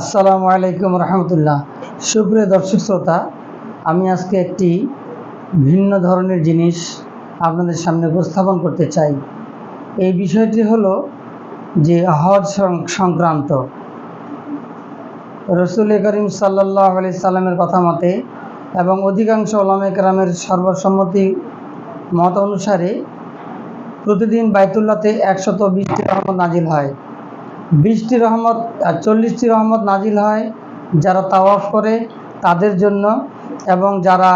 আসসালামু আলাইকুম রহমতুল্লাহ। সুপ্রিয় দর্শক শ্রোতা, আমি আজকে একটি ভিন্ন ধরনের জিনিস আপনাদের সামনে উপস্থাপন করতে চাই। এই বিষয়টি হলো যে হজ সংক্রান্ত। রসুল করিম সাল্লাহ আলি সাল্লামের কথা মতে এবং অধিকাংশ ওলামে কেরামের সর্বসম্মতি মত অনুসারে প্রতিদিন বাইতুল্লাতে একশত বিশটি রহমত নাজিল হয়। বিশটি রহমত আর চল্লিশটি রহমত নাজিল হয়, যারা তাওয়াফ করে তাদের জন্য এবং যারা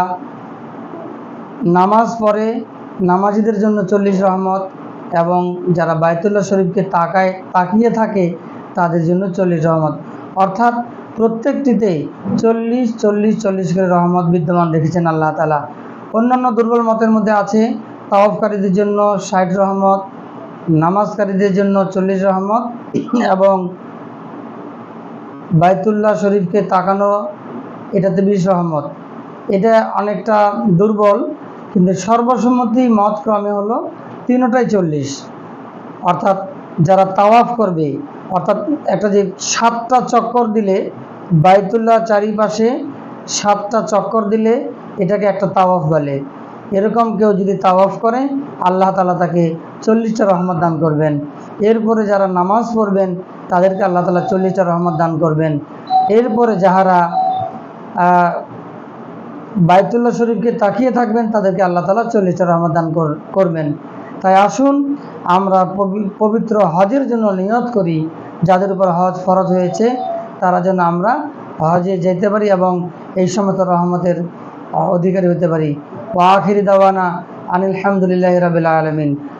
নামাজ পড়ে নামাজিদের জন্য চল্লিশ রহমত এবং যারা বায়তুল্লাহ শরীফকে তাকায়, তাকিয়ে থাকে তাদের জন্য চল্লিশ রহমত। অর্থাৎ প্রত্যেকটিতে চল্লিশ চল্লিশ চল্লিশ করে রহমত বিদ্যমান রেখেছেন আল্লাহ তালা অন্যান্য দুর্বল মতের মধ্যে আছে, তাওয়াফকারীদের জন্য ষাট রহমত নামাজকারীদের জন্য চল্লিশ রহমত এবং বাইতুল্লাহ শরীফকে তাকানো, এটাতে বিশ রহমত। এটা অনেকটা দুর্বল, কিন্তু সর্বসম্মতি মত ক্রমে হলো তিনোটাই চল্লিশ। অর্থাৎ যারা তাওয়াফ করবে, অর্থাৎ একটা যে সাতটা চক্কর দিলে, বাইতুল্লাহ চারিপাশে সাতটা চক্কর দিলে এটাকে একটা তাওয়াফ বলে। এরকম কেউ যদি তাওয়াফ করে, আল্লাহ তালা তাকে চল্লিশটা রহমত দান করবেন। এরপরে যারা নামাজ পড়বেন তাদেরকে আল্লাহ তালা চল্লিশটা রহমত দান করবেন। এরপরে যাহারা আহ, বাইতুল্লাহ শরীফকে তাকিয়ে থাকবেন তাদেরকে আল্লাহ তালা চল্লিশটা রহমত দান করবেন। তাই আসুন আমরা পবিত্র হজের জন্য নিয়ত করি যাদের উপর হজ ফরজ হয়েছে তারা যেন আমরা হজে যেতে পারি এবং এই সমস্ত রহমতের অধিকারী হতে পারি। ও আখিরি দাওয়ানা আনিল হামদুলিল্লাহ রাবিল আলমিন।